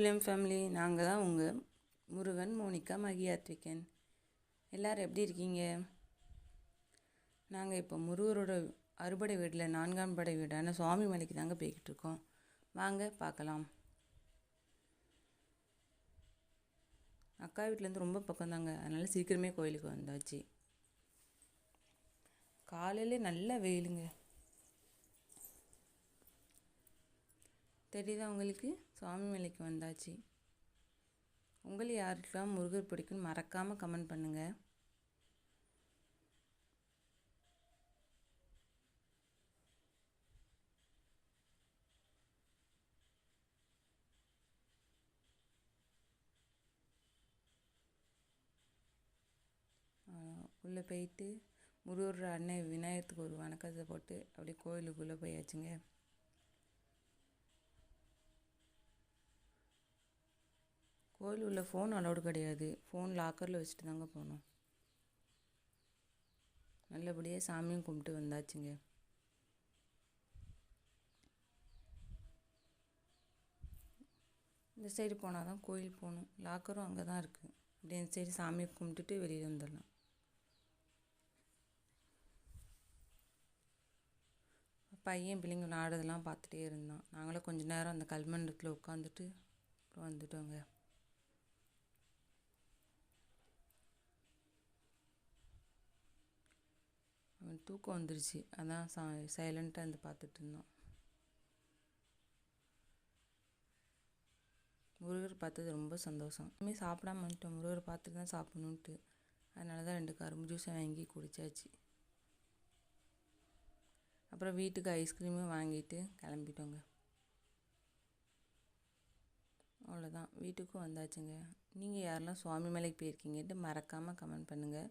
William family நாங்கள் தான் உங்கள் முருகன் மோனிகா மகியாத்விகன் எல்லோரும் எப்படி இருக்கீங்க? நாங்கள் இப்போ முருகரோட அறுபடை வீட்டில் நான்காம் படை வீடான சுவாமி மலைக்கு தாங்க போய்கிட்டு இருக்கோம். வாங்க பார்க்கலாம். அக்கா வீட்டிலேருந்து ரொம்ப பக்கம் தாங்க. அதனால் சீக்கிரமே கோயிலுக்கு வந்தாச்சு. காலையிலே நல்ல வெயிலுங்க. தெரியுதா உங்களுக்கு? சுவாமி மலைக்கு வந்தாச்சு. உங்களை யாருக்கெல்லாம் முருகர் பிடிக்குன்னு மறக்காமல் கமெண்ட் பண்ணுங்கள் உள்ளே போயிட்டு முருகர் அண்ணன் விநாயகத்துக்கு ஒரு வணக்கத்தை போட்டு அப்படியே கோயிலுக்குள்ளே போயாச்சுங்க. கோயில் உள்ள ஃபோன் அலௌடு கிடையாது. ஃபோன் லாக்கரில் வச்சுட்டு தாங்க போனோம். நல்லபடியாக சாமியும் கும்பிட்டு வந்தாச்சுங்க. இந்த சைடு போனால் தான் கோயில் போகணும். லாக்கரும் அங்கே தான் இருக்குது அப்படியே இந்த சைடு சாமியை கும்பிட்டுட்டு வெளியில் வந்துடலாம். பையன் பிள்ளைங்க விளாடுறதெல்லாம் பார்த்துட்டே இருந்தான். நாங்களும் கொஞ்சம் நேரம் அந்த கல்மண்டத்தில் உட்காந்துட்டு அப்புறம் வந்துட்டோங்க. தூக்கம் வந்துருச்சு. அதான் சா சைலண்ட்டாக இருந்து பார்த்துட்டு இருந்தோம் முருகர் பார்த்தது ரொம்ப சந்தோஷம். இனிமேல் சாப்பிடாம வந்துட்டோம். முருகர் பார்த்துட்டு தான் சாப்பிட்ணுன்ட்டு. அதனால தான் ரெண்டு கரும்பு ஜூஸை வாங்கி குடித்தாச்சு அப்புறம் வீட்டுக்கு ஐஸ்கிரீமும் வாங்கிட்டு கிளம்பிட்டோங்க. அவ்வளோதான் வீட்டுக்கும் வந்தாச்சுங்க. நீங்கள் யாரெல்லாம் சுவாமி மலைக்கு போயிருக்கீங்கன்ட்டு மறக்காமல் கமெண்ட் பண்ணுங்கள்